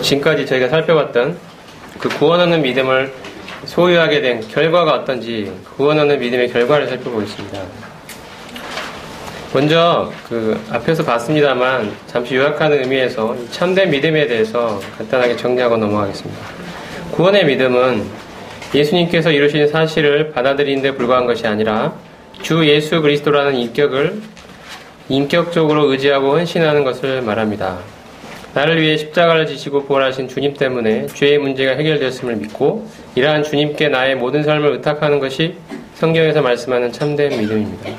지금까지 저희가 살펴봤던 그 구원 얻는 믿음을 소유하게 된 결과가 어떤지 구원 얻는 믿음의 결과를 살펴보겠습니다. 먼저 그 앞에서 봤습니다만 잠시 요약하는 의미에서 참된 믿음에 대해서 간단하게 정리하고 넘어가겠습니다. 구원의 믿음은 예수님께서 이루신 사실을 받아들이는 데 불과한 것이 아니라 주 예수 그리스도라는 인격을 인격적으로 의지하고 헌신하는 것을 말합니다. 나를 위해 십자가를 지시고 부활하신 주님 때문에 죄의 문제가 해결되었음을 믿고 이러한 주님께 나의 모든 삶을 의탁하는 것이 성경에서 말씀하는 참된 믿음입니다.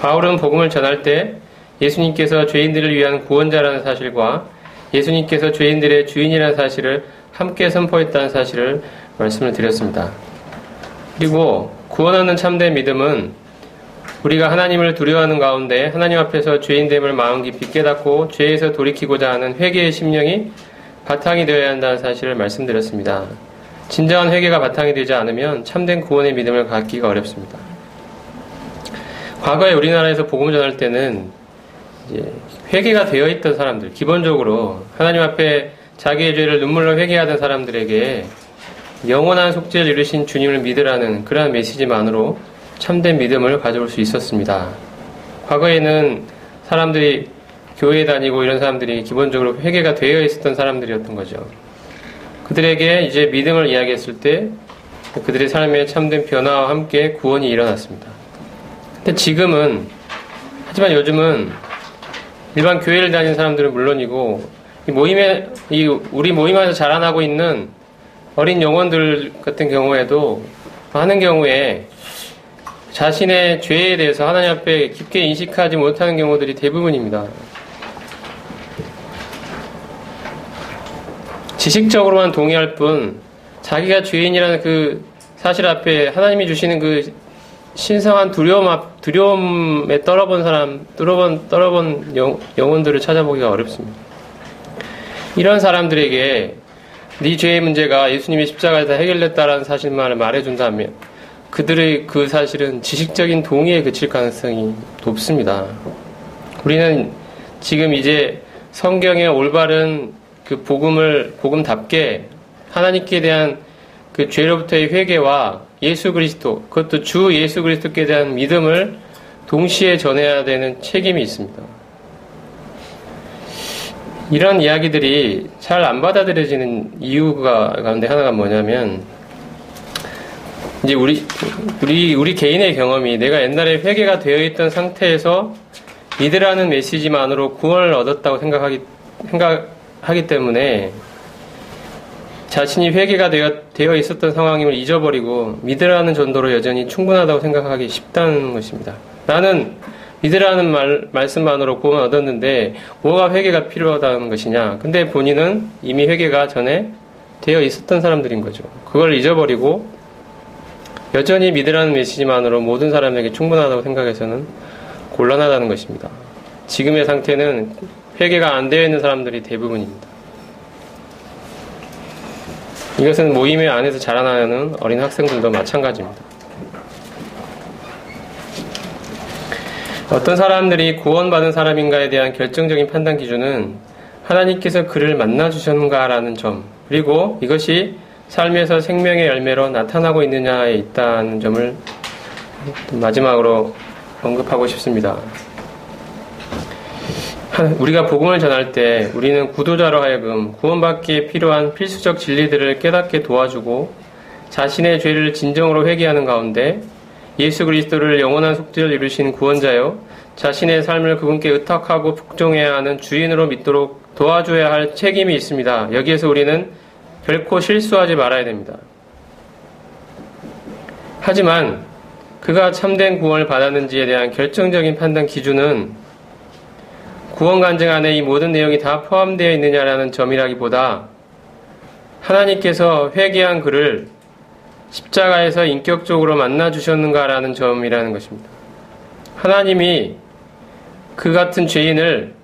바울은 복음을 전할 때 예수님께서 죄인들을 위한 구원자라는 사실과 예수님께서 죄인들의 주인이라는 사실을 함께 선포했다는 사실을 말씀을 드렸습니다. 그리고 구원하는 참된 믿음은 우리가 하나님을 두려워하는 가운데 하나님 앞에서 죄인됨을 마음 깊이 깨닫고 죄에서 돌이키고자 하는 회개의 심령이 바탕이 되어야 한다는 사실을 말씀드렸습니다. 진정한 회개가 바탕이 되지 않으면 참된 구원의 믿음을 갖기가 어렵습니다. 과거에 우리나라에서 복음을 전할 때는 회개가 되어 있던 사람들, 기본적으로 하나님 앞에 자기의 죄를 눈물로 회개하던 사람들에게 영원한 속죄를 이루신 주님을 믿으라는 그러한 메시지만으로 참된 믿음을 가져올 수 있었습니다. 과거에는 사람들이 교회 다니고 이런 사람들이 기본적으로 회개가 되어 있었던 사람들이었던 거죠. 그들에게 이제 믿음을 이야기했을 때 그들의 삶에 참된 변화와 함께 구원이 일어났습니다. 근데 지금은 하지만 요즘은 일반 교회를 다니는 사람들은 물론이고 이 모임에 이 우리 모임에서 자라나고 있는 어린 영혼들 같은 경우에도 많은 경우에 자신의 죄에 대해서 하나님 앞에 깊게 인식하지 못하는 경우들이 대부분입니다. 지식적으로만 동의할 뿐 자기가 죄인이라는 그 사실 앞에 하나님이 주시는 그 신성한 두려움 앞, 두려움에 떨어본 사람, 떨어본, 떨어본 영, 영혼들을 찾아보기가 어렵습니다. 이런 사람들에게 네 죄의 문제가 예수님의 십자가에서 해결됐다라는 사실만을 말해준다면 그들의 그 사실은 지식적인 동의에 그칠 가능성이 높습니다. 우리는 지금 이제 성경의 올바른 그 복음을 복음답게 하나님께 대한 그 죄로부터의 회개와 예수 그리스도 그것도 주 예수 그리스도께 대한 믿음을 동시에 전해야 되는 책임이 있습니다. 이런 이야기들이 잘 안 받아들여지는 이유가 가운데 하나가 뭐냐면 이제 우리 우리 우리 개인의 경험이 내가 옛날에 회개가 되어 있던 상태에서 믿으라는 메시지만으로 구원을 얻었다고 생각하기 생각하기 때문에 자신이 회개가 되어, 되어 있었던 상황임을 잊어버리고 믿으라는 정도로 여전히 충분하다고 생각하기 쉽다는 것입니다. 나는 믿으라는 말, 말씀만으로 구원 을 얻었는데 뭐가 회개가 필요하다는 것이냐. 근데 본인은 이미 회개가 전에 되어 있었던 사람들인 거죠. 그걸 잊어버리고 여전히 믿으라는 메시지만으로 모든 사람에게 충분하다고 생각해서는 곤란하다는 것입니다. 지금의 상태는 회개가 안 되어 있는 사람들이 대부분입니다. 이것은 모임의 안에서 자라나는 어린 학생들도 마찬가지입니다. 어떤 사람들이 구원받은 사람인가에 대한 결정적인 판단 기준은 하나님께서 그를 만나주셨는가라는 점, 그리고 이것이 삶에서 생명의 열매로 나타나고 있느냐에 있다는 점을 마지막으로 언급하고 싶습니다. 우리가 복음을 전할 때 우리는 구도자로 하여금 구원받기에 필요한 필수적 진리들을 깨닫게 도와주고 자신의 죄를 진정으로 회개하는 가운데 예수 그리스도를 영원한 속죄를 이루신 구원자요 자신의 삶을 그분께 의탁하고 복종해야 하는 주인으로 믿도록 도와줘야 할 책임이 있습니다. 여기에서 우리는 결코 실수하지 말아야 됩니다. 하지만 그가 참된 구원을 받았는지에 대한 결정적인 판단 기준은 구원 간증 안에 이 모든 내용이 다 포함되어 있느냐라는 점이라기보다 하나님께서 회개한 그를 십자가에서 인격적으로 만나 주셨는가라는 점이라는 것입니다. 하나님이 그 같은 죄인을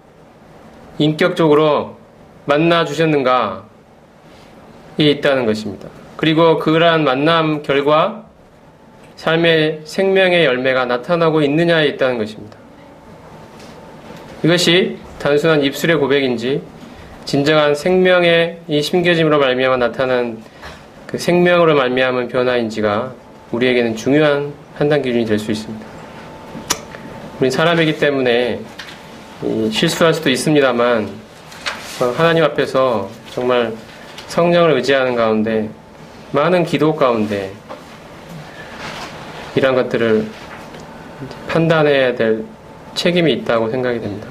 인격적으로 만나 주셨는가? 있다는 것입니다. 그리고 그러한 만남 결과 삶의 생명의 열매가 나타나고 있느냐에 있다는 것입니다. 이것이 단순한 입술의 고백인지 진정한 생명의 이 심겨짐으로 말미암아 나타난 그 생명으로 말미암은 변화인지가 우리에게는 중요한 판단 기준이 될 수 있습니다. 우린 사람이기 때문에 실수할 수도 있습니다만 어, 하나님 앞에서 정말 성령을 의지하는 가운데 많은 기도 가운데 이런 것들을 판단해야 될 책임이 있다고 생각이 됩니다.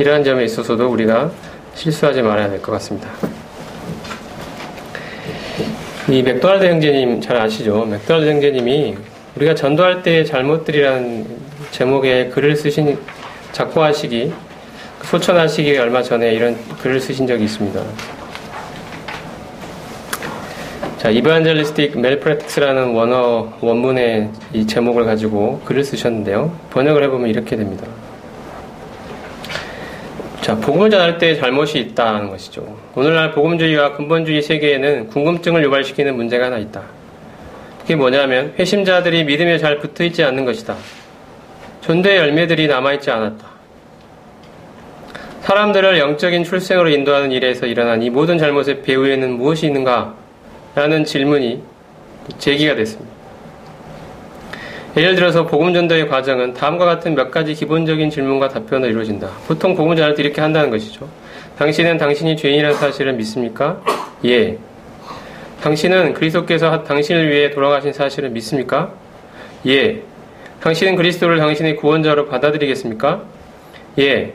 이러한 점에 있어서도 우리가 실수하지 말아야 될 것 같습니다. 이 맥도날드 형제님 잘 아시죠? 맥도날드 형제님이 우리가 전도할 때의 잘못들이라는 제목의 글을 쓰신 작고하시기 소천하시기 얼마 전에 이런 글을 쓰신 적이 있습니다. 자, 이반젤리스틱 멜프렉스라는 원어 원문의 이 제목을 가지고 글을 쓰셨는데요. 번역을 해보면 이렇게 됩니다. 자, 복음을 전할 때 잘못이 있다는 것이죠. 오늘날 복음주의와 근본주의 세계에는 궁금증을 유발시키는 문제가 하나 있다. 그게 뭐냐면 회심자들이 믿음에 잘 붙어 있지 않는 것이다. 존대의 열매들이 남아있지 않았다. 사람들을 영적인 출생으로 인도하는 일에서 일어난 이 모든 잘못의 배후에는 무엇이 있는가? 라는 질문이 제기가 됐습니다. 예를 들어서 복음 전도의 과정은 다음과 같은 몇 가지 기본적인 질문과 답변으로 이루어진다. 보통 복음 전할 때 이렇게 한다는 것이죠. 당신은 당신이 죄인이라는 사실을 믿습니까? 예. 당신은 그리스도께서 당신을 위해 돌아가신 사실을 믿습니까? 예. 당신은 그리스도를 당신의 구원자로 받아들이겠습니까? 예.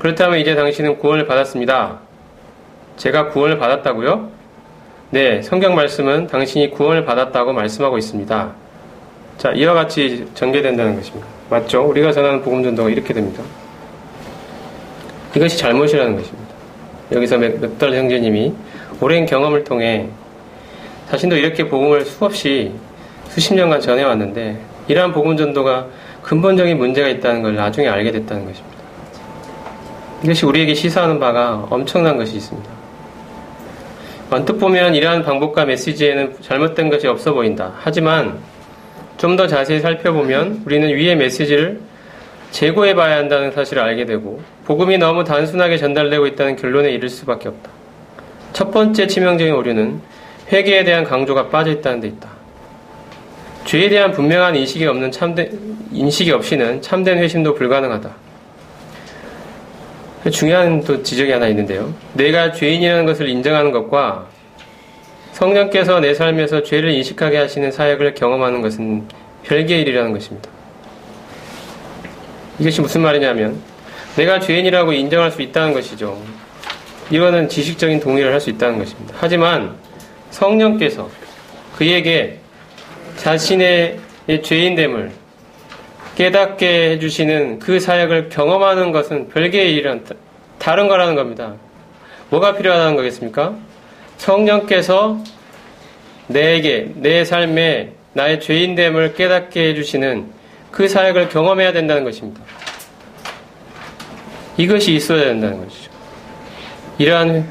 그렇다면 이제 당신은 구원을 받았습니다. 제가 구원을 받았다고요? 네, 성경 말씀은 당신이 구원을 받았다고 말씀하고 있습니다. 자, 이와 같이 전개된다는 것입니다. 맞죠? 우리가 전하는 복음 전도가 이렇게 됩니다. 이것이 잘못이라는 것입니다. 여기서 맥달 형제님이 오랜 경험을 통해 자신도 이렇게 복음을 수없이 수십 년간 전해왔는데 이러한 복음 전도가 근본적인 문제가 있다는 걸 나중에 알게 됐다는 것입니다. 이것이 우리에게 시사하는 바가 엄청난 것이 있습니다. 언뜻 보면 이러한 방법과 메시지에는 잘못된 것이 없어 보인다. 하지만 좀 더 자세히 살펴보면 우리는 위의 메시지를 재고해 봐야 한다는 사실을 알게 되고 복음이 너무 단순하게 전달되고 있다는 결론에 이를 수밖에 없다. 첫 번째 치명적인 오류는 회개에 대한 강조가 빠져 있다는 데 있다. 죄에 대한 분명한 인식이 없는 참된 인식이 없이는 참된 회심도 불가능하다. 중요한 또 지적이 하나 있는데요. 내가 죄인이라는 것을 인정하는 것과 성령께서 내 삶에서 죄를 인식하게 하시는 사역을 경험하는 것은 별개의 일이라는 것입니다. 이것이 무슨 말이냐면 내가 죄인이라고 인정할 수 있다는 것이죠. 이거는 지식적인 동의를 할 수 있다는 것입니다. 하지만 성령께서 그에게 자신의 죄인됨을 깨닫게 해주시는 그 사역을 경험하는 것은 별개의 일이란 다른 거라는 겁니다. 뭐가 필요하다는 거겠습니까? 성령께서 내게, 내 삶에 나의 죄인됨을 깨닫게 해주시는 그 사역을 경험해야 된다는 것입니다. 이것이 있어야 된다는 것이죠. 이러한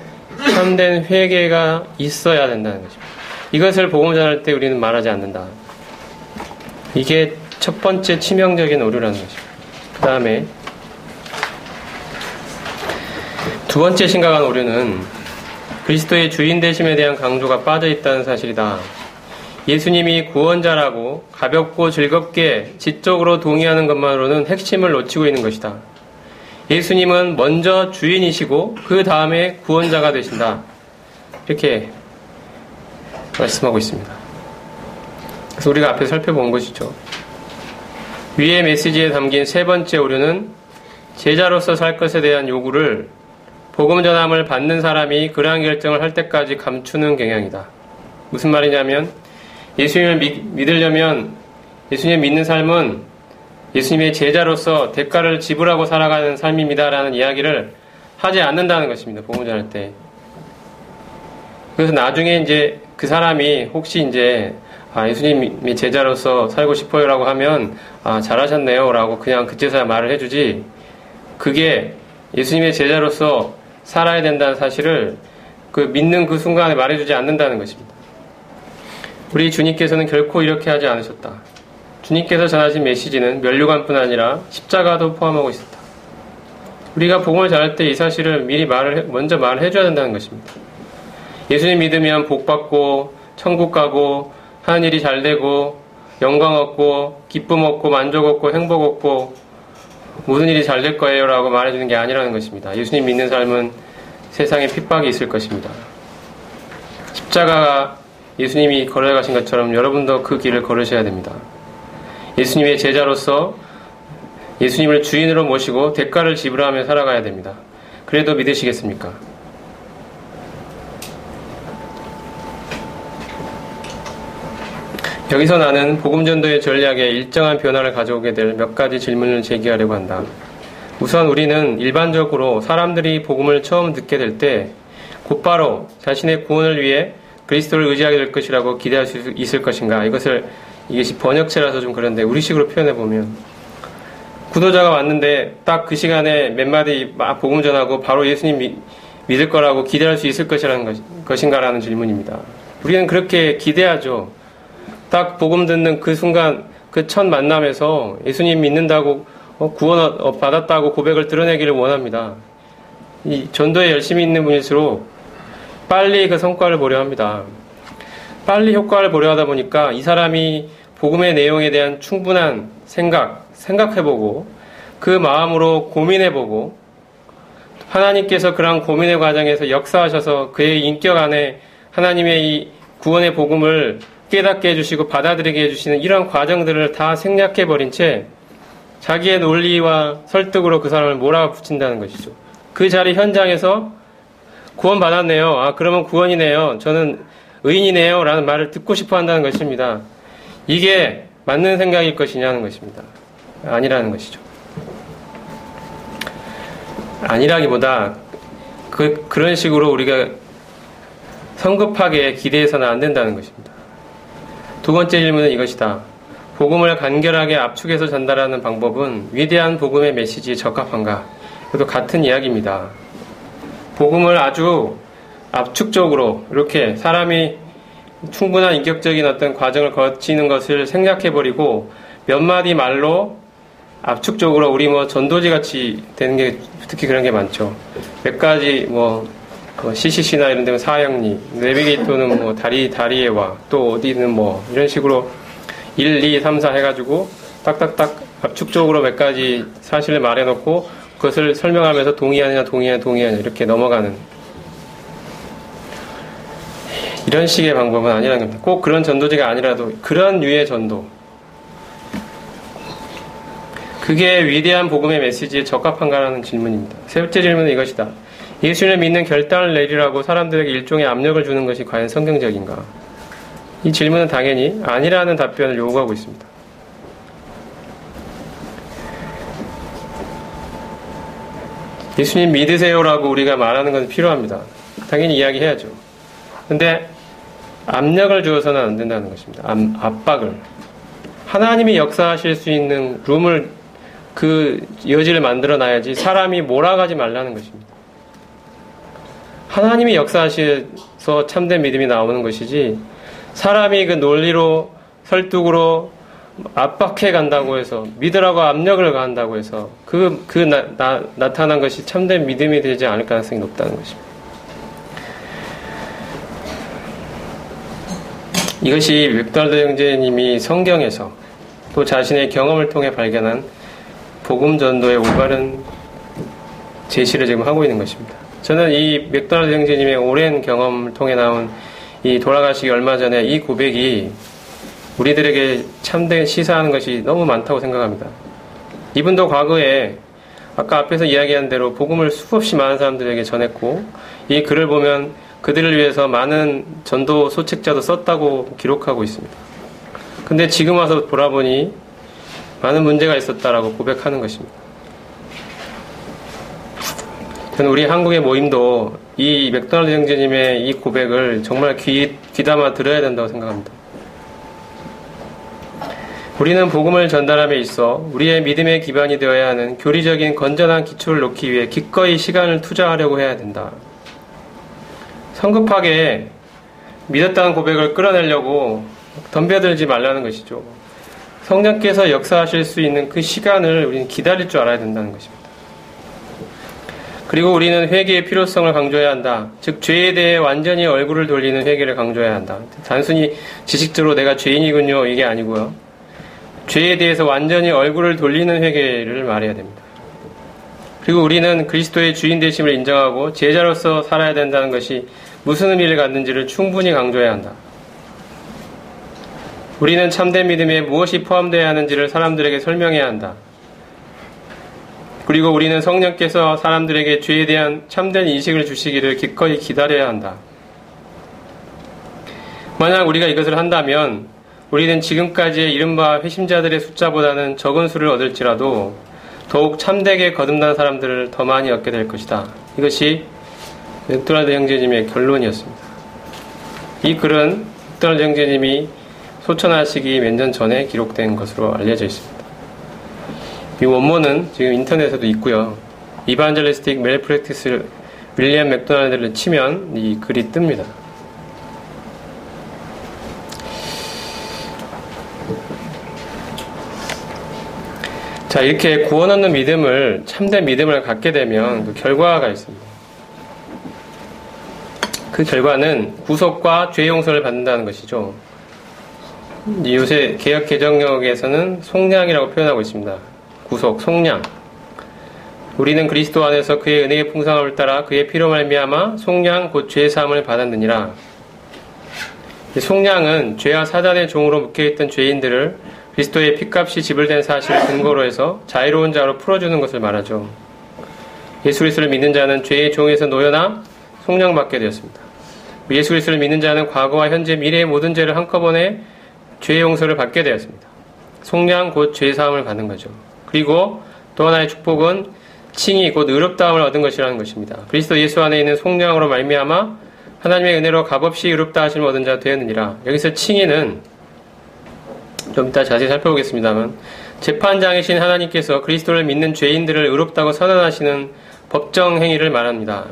참된 회개가 있어야 된다는 것입니다. 이것을 복음 전할 때 우리는 말하지 않는다. 이게 첫 번째 치명적인 오류라는 것입니다. 그 다음에 두 번째 심각한 오류는 그리스도의 주인 되심에 대한 강조가 빠져 있다는 사실이다. 예수님이 구원자라고 가볍고 즐겁게 지적으로 동의하는 것만으로는 핵심을 놓치고 있는 것이다. 예수님은 먼저 주인이시고 그 다음에 구원자가 되신다. 이렇게 말씀하고 있습니다. 그래서 우리가 앞에 살펴본 것이죠. 위의 메시지에 담긴 세 번째 오류는 제자로서 살 것에 대한 요구를 복음 전함을 받는 사람이 그러한 결정을 할 때까지 감추는 경향이다. 무슨 말이냐면 예수님을 믿, 으려면 예수님 믿는 삶은 예수님의 제자로서 대가를 지불하고 살아가는 삶입니다라는 이야기를 하지 않는다는 것입니다. 복음 전할 때. 그래서 나중에 이제 그 사람이 혹시 이제 아, 예수님이 제자로서 살고 싶어요라고 하면 아, 잘하셨네요라고 그냥 그제서야 말을 해주지. 그게 예수님의 제자로서 살아야 된다는 사실을 그 믿는 그 순간에 말해주지 않는다는 것입니다. 우리 주님께서는 결코 이렇게 하지 않으셨다. 주님께서 전하신 메시지는 면류관뿐 아니라 십자가도 포함하고 있었다. 우리가 복음을 전할 때 이 사실을 미리 말을 먼저 말을 해줘야 된다는 것입니다. 예수님 믿으면 복 받고 천국 가고 하는 일이 잘 되고 영광 얻고 기쁨 얻고 만족 얻고 행복 얻고 모든 일이 잘 될 거예요 라고 말해주는 게 아니라는 것입니다. 예수님 믿는 삶은 세상에 핍박이 있을 것입니다. 십자가가 예수님이 걸어가신 것처럼 여러분도 그 길을 걸으셔야 됩니다. 예수님의 제자로서 예수님을 주인으로 모시고 대가를 지불하며 살아가야 됩니다. 그래도 믿으시겠습니까? 여기서 나는 복음전도의 전략에 일정한 변화를 가져오게 될 몇 가지 질문을 제기하려고 한다. 우선 우리는 일반적으로 사람들이 복음을 처음 듣게 될 때 곧바로 자신의 구원을 위해 그리스도를 의지하게 될 것이라고 기대할 수 있을 것인가? 이것을 이것이 번역체라서 좀 그런데 우리식으로 표현해 보면 구도자가 왔는데 딱 그 시간에 몇 마디 막 복음 전하고 바로 예수님 미, 믿을 거라고 기대할 수 있을 것이라는 것, 것인가라는 질문입니다. 우리는 그렇게 기대하죠. 딱 복음 듣는 그 순간 그 첫 만남에서 예수님 믿는다고 어, 구원 어, 받았다고 고백을 드러내기를 원합니다. 이 전도에 열심히 있는 분일수록 빨리 그 성과를 보려 합니다. 빨리 효과를 보려 하다 보니까 이 사람이 복음의 내용에 대한 충분한 생각, 생각해보고 그 마음으로 고민해보고 하나님께서 그러한 고민의 과정에서 역사하셔서 그의 인격 안에 하나님의 이 구원의 복음을 깨닫게 해주시고 받아들이게 해주시는 이런 과정들을 다 생략해버린 채 자기의 논리와 설득으로 그 사람을 몰아붙인다는 것이죠. 그 자리 현장에서 구원 받았네요. 아, 그러면 구원이네요. 저는 의인이네요. 라는 말을 듣고 싶어 한다는 것입니다. 이게 맞는 생각일 것이냐는 것입니다. 아니라는 것이죠. 아니라기보다 그, 그런 식으로 우리가 성급하게 기대해서는 안 된다는 것입니다. 두 번째 질문은 이것이다. 복음을 간결하게 압축해서 전달하는 방법은 위대한 복음의 메시지에 적합한가? 그것도 같은 이야기입니다. 복음을 아주 압축적으로 이렇게 사람이 충분한 인격적인 어떤 과정을 거치는 것을 생략해버리고 몇 마디 말로 압축적으로 우리 뭐 전도지 같이 되는 게 특히 그런 게 많죠. 몇 가지 뭐, 뭐 CCC나 이런 데는 사형리, 내비게이터는 뭐 다리, 다리에 와, 또 어디는 뭐 이런 식으로 1, 2, 3, 4 해가지고 딱딱딱 압축적으로 몇 가지 사실을 말해놓고 그것을 설명하면서 동의하느냐, 동의하느냐, 동의하느냐 이렇게 넘어가는 이런 식의 방법은 아니라는 겁니다. 꼭 그런 전도지가 아니라도 그런 류의 전도. 그게 위대한 복음의 메시지에 적합한가라는 질문입니다. 세 번째 질문은 이것이다. 예수를 믿는 결단을 내리라고 사람들에게 일종의 압력을 주는 것이 과연 성경적인가? 이 질문은 당연히 아니라는 답변을 요구하고 있습니다. 예수님 믿으세요라고 우리가 말하는 것은 필요합니다. 당연히 이야기해야죠. 근데 압력을 주어서는 안 된다는 것입니다. 압박을. 하나님이 역사하실 수 있는 룸을 그 여지를 만들어 놔야지 사람이 몰아가지 말라는 것입니다. 하나님이 역사하셔서 참된 믿음이 나오는 것이지 사람이 그 논리로 설득으로 압박해 간다고 해서 믿으라고 압력을 가한다고 해서 그, 그 나, 나, 나타난 것이 참된 믿음이 되지 않을 가능성이 높다는 것입니다. 이것이 맥달드 형제님이 성경에서 또 자신의 경험을 통해 발견한 복음 전도의 올바른 제시를 지금 하고 있는 것입니다. 저는 이 맥달드 형제님의 오랜 경험을 통해 나온 이 돌아가시기 얼마 전에 이 고백이 우리들에게 참된 시사하는 것이 너무 많다고 생각합니다. 이분도 과거에 아까 앞에서 이야기한 대로 복음을 수없이 많은 사람들에게 전했고 이 글을 보면 그들을 위해서 많은 전도 소책자도 썼다고 기록하고 있습니다. 근데 지금 와서 돌아보니 많은 문제가 있었다라고 고백하는 것입니다. 저는 우리 한국의 모임도 이 맥도날드 형제님의 이 고백을 정말 귀, 귀담아 들어야 된다고 생각합니다. 우리는 복음을 전달함에 있어 우리의 믿음의 기반이 되어야 하는 교리적인 건전한 기초를 놓기 위해 기꺼이 시간을 투자하려고 해야 된다. 성급하게 믿었다는 고백을 끌어내려고 덤벼들지 말라는 것이죠. 성령께서 역사하실 수 있는 그 시간을 우리는 기다릴 줄 알아야 된다는 것입니다. 그리고 우리는 회개의 필요성을 강조해야 한다. 즉 죄에 대해 완전히 얼굴을 돌리는 회개를 강조해야 한다. 단순히 지식적으로 내가 죄인이군요 이게 아니고요. 죄에 대해서 완전히 얼굴을 돌리는 회개를 말해야 됩니다. 그리고 우리는 그리스도의 주인 되심을 인정하고 제자로서 살아야 된다는 것이 무슨 의미를 갖는지를 충분히 강조해야 한다. 우리는 참된 믿음에 무엇이 포함되어야 하는지를 사람들에게 설명해야 한다. 그리고 우리는 성령께서 사람들에게 죄에 대한 참된 인식을 주시기를 기꺼이 기다려야 한다. 만약 우리가 이것을 한다면 우리는 지금까지의 이른바 회심자들의 숫자보다는 적은 수를 얻을지라도 더욱 참되게 거듭난 사람들을 더 많이 얻게 될 것이다. 이것이 맥도날드 형제님의 결론이었습니다. 이 글은 맥도날드 형제님이 소천하시기 몇 년 전에 기록된 것으로 알려져 있습니다. 이 원문은 지금 인터넷에도 있고요. 이반젤리스틱 멜프랙티스 윌리엄 맥도날드를 치면 이 글이 뜹니다. 자, 이렇게 구원 얻는 믿음을, 참된 믿음을 갖게 되면 그 결과가 있습니다. 그 결과는 구속과 죄 용서를 받는다는 것이죠. 요새 개혁 개정역에서는 속량이라고 표현하고 있습니다. 구속, 속량. 우리는 그리스도 안에서 그의 은혜의 풍성함을 따라 그의 피로 말미암아 속량 곧죄 사함을 받았느니라. 속량은 죄와 사단의 종으로 묶여있던 죄인들을 그리스도의 피값이 지불된 사실을 근거로 해서 자유로운 자로 풀어주는 것을 말하죠. 예수 그리스도를 믿는 자는 죄의 종에서 놓여나 속량받게 되었습니다. 예수 그리스도를 믿는 자는 과거와 현재 미래의 모든 죄를 한꺼번에 죄의 용서를 받게 되었습니다. 속량 곧 죄 사함을 받는 거죠. 그리고 또 하나의 축복은 칭이 곧 의롭다함을 얻은 것이라는 것입니다. 그리스도 예수 안에 있는 속량으로 말미암아 하나님의 은혜로 값없이 의롭다 하심을 얻은 자 되었느니라. 여기서 칭의는 좀 이따 자세히 살펴보겠습니다만 재판장이신 하나님께서 그리스도를 믿는 죄인들을 의롭다고 선언하시는 법정 행위를 말합니다.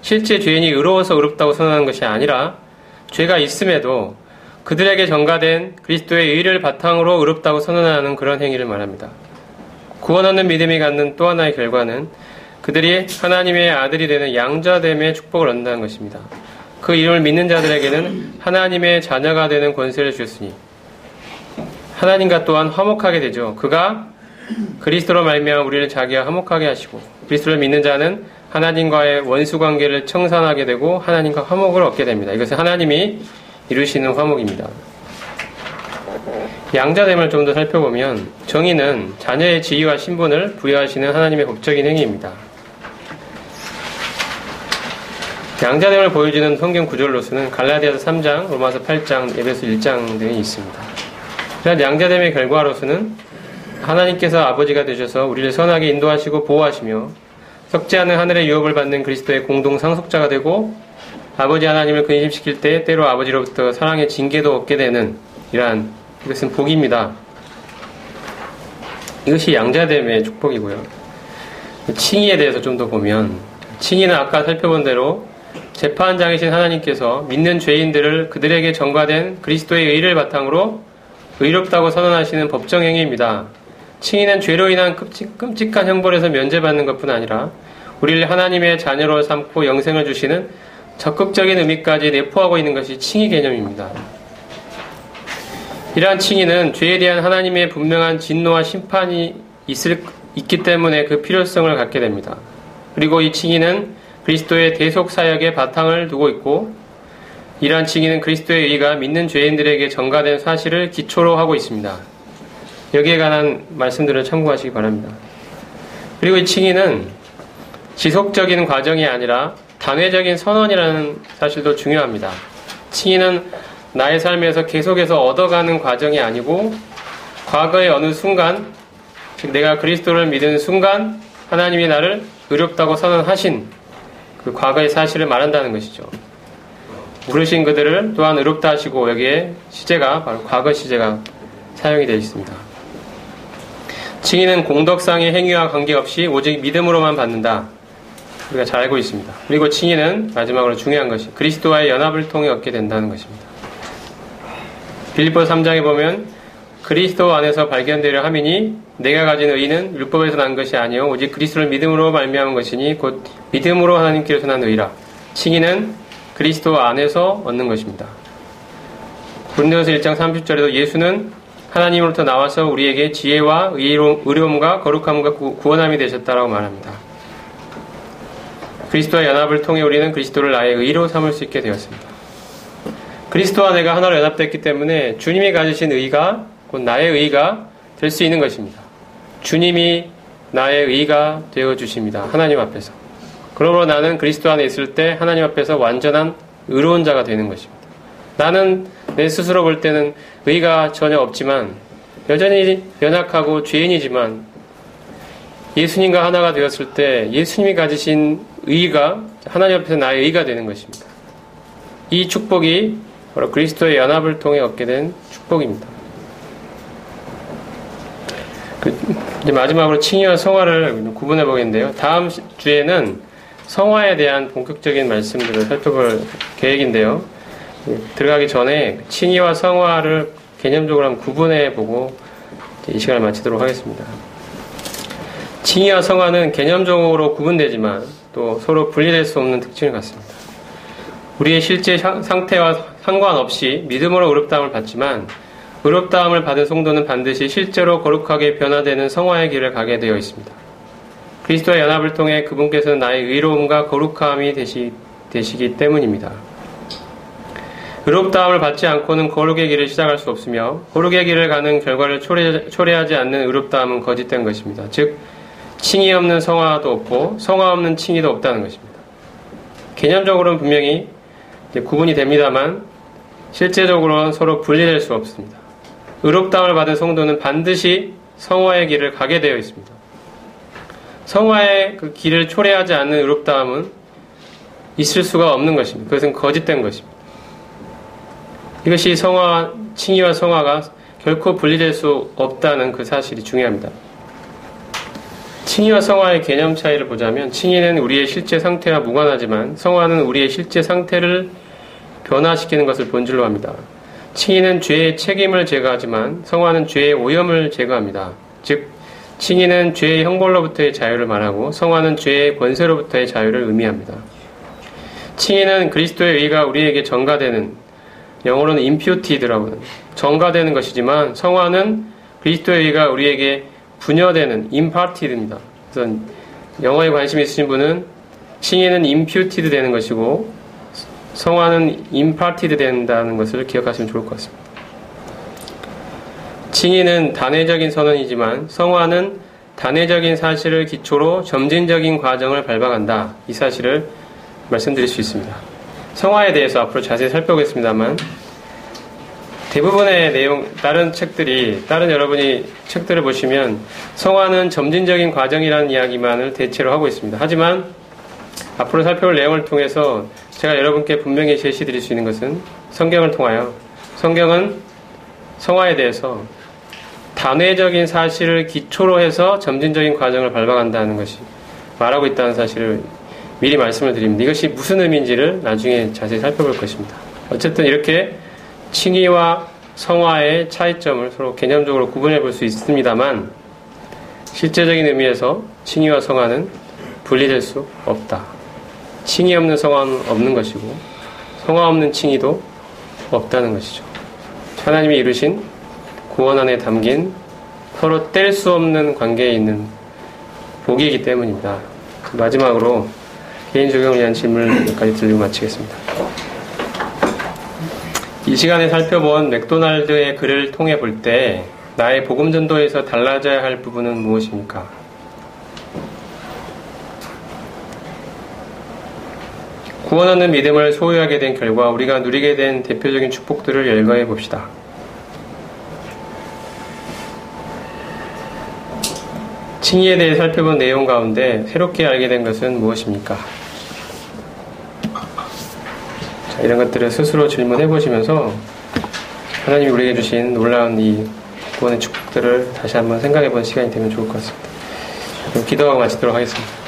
실제 죄인이 의로워서 의롭다고 선언하는 것이 아니라 죄가 있음에도 그들에게 전가된 그리스도의 의를 바탕으로 의롭다고 선언하는 그런 행위를 말합니다. 구원하는 믿음이 갖는 또 하나의 결과는 그들이 하나님의 아들이 되는 양자됨의 축복을 얻는다는 것입니다. 그 이름을 믿는 자들에게는 하나님의 자녀가 되는 권세를 주셨으니 하나님과 또한 화목하게 되죠. 그가 그리스도로 말미암아 우리를 자기와 화목하게 하시고 그리스도를 믿는 자는 하나님과의 원수 관계를 청산하게 되고 하나님과 화목을 얻게 됩니다. 이것은 하나님이 이루시는 화목입니다. 양자됨을 좀 더 살펴보면 정의는 자녀의 지위와 신분을 부여하시는 하나님의 법적인 행위입니다. 양자됨을 보여주는 성경 구절로서는 갈라디아서 3장, 로마서 8장, 에베소 1장 등이 있습니다. 이런 양자됨의 결과로서는 하나님께서 아버지가 되셔서 우리를 선하게 인도하시고 보호하시며 않은 하늘의 유업을 받는 그리스도의 공동 상속자가 되고 아버지 하나님을 근심시킬 때 때로 아버지로부터 사랑의 징계도 얻게 되는 이러한 이것은 복입니다. 이것이 양자됨의 축복이고요. 칭의에 대해서 좀 더 보면 칭의는 아까 살펴본 대로 재판장이신 하나님께서 믿는 죄인들을 그들에게 전가된 그리스도의 의를 바탕으로 의롭다고 선언하시는 법정 행위입니다. 칭의는 죄로 인한 끔찍, 끔찍한 형벌에서 면제받는 것뿐 아니라 우리를 하나님의 자녀로 삼고 영생을 주시는 적극적인 의미까지 내포하고 있는 것이 칭의 개념입니다. 이러한 칭의는 죄에 대한 하나님의 분명한 진노와 심판이 있을, 있기 때문에 그 필요성을 갖게 됩니다. 그리고 이 칭의는 그리스도의 대속 사역에 바탕을 두고 있고 이러한 칭의는 그리스도의 의가 믿는 죄인들에게 전가된 사실을 기초로 하고 있습니다. 여기에 관한 말씀들을 참고하시기 바랍니다. 그리고 이 칭의는 지속적인 과정이 아니라 단회적인 선언이라는 사실도 중요합니다. 칭의는 나의 삶에서 계속해서 얻어가는 과정이 아니고 과거의 어느 순간, 즉 내가 그리스도를 믿은 순간 하나님이 나를 의롭다고 선언하신 그 과거의 사실을 말한다는 것이죠. 부르신 그들을 또한 의롭다 하시고 여기에 시제가 바로 과거 시제가 사용이 되어 있습니다. 칭의는 공덕상의 행위와 관계없이 오직 믿음으로만 받는다. 우리가 잘 알고 있습니다. 그리고 칭의는 마지막으로 중요한 것이 그리스도와의 연합을 통해 얻게 된다는 것입니다. 빌리포 3장에 보면 그리스도 안에서 발견되려 함이니 내가 가진 의는 율법에서 난 것이 아니요 오직 그리스도를 믿음으로 말미암은 것이니 곧 믿음으로 하나님께서 난 의라. 칭의는 그리스도 안에서 얻는 것입니다. 고린도서 1장 30절에도 예수는 하나님으로부터 나와서 우리에게 지혜와 의로움과 거룩함과 구원함이 되셨다라고 말합니다. 그리스도와 연합을 통해 우리는 그리스도를 나의 의로 삼을 수 있게 되었습니다. 그리스도와 내가 하나로 연합됐기 때문에 주님이 가지신 의가 곧 나의 의가 될 수 있는 것입니다. 주님이 나의 의가 되어 주십니다. 하나님 앞에서. 그러므로 나는 그리스도 안에 있을 때 하나님 앞에서 완전한 의로운 자가 되는 것입니다. 나는 내 스스로 볼 때는 의가 전혀 없지만 여전히 연약하고 죄인이지만 예수님과 하나가 되었을 때 예수님이 가지신 의가 하나님 앞에서 나의 의가 되는 것입니다. 이 축복이 바로 그리스도의 연합을 통해 얻게 된 축복입니다. 그 이제 마지막으로 칭의와 성화를 구분해 보겠는데요. 다음 주에는 성화에 대한 본격적인 말씀들을 살펴볼 계획인데요. 들어가기 전에 칭의와 성화를 개념적으로 한번 구분해 보고 이 시간을 마치도록 하겠습니다. 칭의와 성화는 개념적으로 구분되지만 또 서로 분리될 수 없는 특징을 갖습니다. 우리의 실제 상태와 상관없이 믿음으로 의롭다함을 받지만 의롭다함을 받은 성도는 반드시 실제로 거룩하게 변화되는 성화의 길을 가게 되어 있습니다. 그리스도의 연합을 통해 그분께서는 나의 의로움과 거룩함이 되시, 되시기 때문입니다. 의롭다함을 받지 않고는 거룩의 길을 시작할 수 없으며 거룩의 길을 가는 결과를 초래, 초래하지 않는 의롭다함은 거짓된 것입니다. 즉 칭이 없는 성화도 없고 성화 없는 칭의도 없다는 것입니다. 개념적으로는 분명히 구분이 됩니다만 실제적으로는 서로 분리될 수 없습니다. 의롭다함을 받은 성도는 반드시 성화의 길을 가게 되어 있습니다. 성화의 그 길을 초래하지 않는 의롭다함은 있을 수가 없는 것입니다. 그것은 거짓된 것입니다. 이것이 성화, 칭의와 성화가 결코 분리될 수 없다는 그 사실이 중요합니다. 칭의와 성화의 개념 차이를 보자면 칭의는 우리의 실제 상태와 무관하지만 성화는 우리의 실제 상태를 변화시키는 것을 본질로 합니다. 칭의는 죄의 책임을 제거하지만 성화는 죄의 오염을 제거합니다. 즉 칭의는 죄의 형벌로부터의 자유를 말하고 성화는 죄의 권세로부터의 자유를 의미합니다. 칭의는 그리스도의 의가 우리에게 전가되는 영어로는 imputed라고 전가되는 것이지만 성화는 그리스도의 의가 우리에게 분여되는 imparted입니다. 그래서 영어에 관심 있으신 분은 칭의는 imputed 되는 것이고 성화는 imparted 된다는 것을 기억하시면 좋을 것 같습니다. 칭의는 단회적인 선언이지만 성화는 단회적인 사실을 기초로 점진적인 과정을 밟아간다. 이 사실을 말씀드릴 수 있습니다. 성화에 대해서 앞으로 자세히 살펴보겠습니다만 대부분의 내용 다른 책들이 다른 여러분이 책들을 보시면 성화는 점진적인 과정이라는 이야기만을 대체로 하고 있습니다. 하지만 앞으로 살펴볼 내용을 통해서 제가 여러분께 분명히 제시드릴 수 있는 것은 성경을 통하여 성경은 성화에 대해서 단회적인 사실을 기초로 해서 점진적인 과정을 밟아간다는 것이 말하고 있다는 사실을 미리 말씀을 드립니다. 이것이 무슨 의미인지를 나중에 자세히 살펴볼 것입니다. 어쨌든 이렇게 칭의와 성화의 차이점을 서로 개념적으로 구분해 볼 수 있습니다만 실제적인 의미에서 칭의와 성화는 분리될 수 없다. 칭의 없는 성화는 없는 것이고 성화 없는 칭의도 없다는 것이죠. 하나님이 이루신 구원 안에 담긴 서로 뗄 수 없는 관계에 있는 복이기 때문입니다. 마지막으로 개인 적용을 위한 질문을 몇 가지 드리고 마치겠습니다. 이 시간에 살펴본 맥도날드의 글을 통해 볼 때 나의 복음 전도에서 달라져야 할 부분은 무엇입니까? 구원 얻는 믿음을 소유하게 된 결과 우리가 누리게 된 대표적인 축복들을 열거해 봅시다. 칭의에 대해 살펴본 내용 가운데 새롭게 알게 된 것은 무엇입니까? 자, 이런 것들을 스스로 질문해 보시면서 하나님이 우리에게 주신 놀라운 이 구원의 축복들을 다시 한번 생각해 보는 시간이 되면 좋을 것 같습니다. 기도하고 마치도록 하겠습니다.